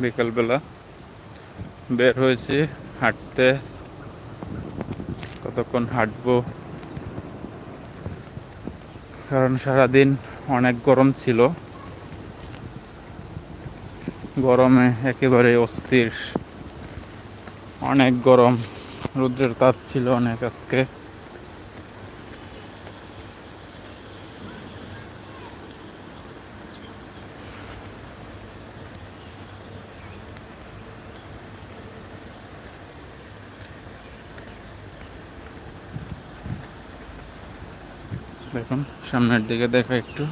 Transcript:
বিকালবেলা বের হয়েছি, হাঁটতে। কতক্ষণ হাঁটবো? কারণ সারাদিন অনেক গরম ছিল। গরমে একেবারে অস্থির। অনেক গরম। রৌদ্রের তাপ ছিল অনেক আজকে। দেখুন সামনের দিকে দেখা একটু।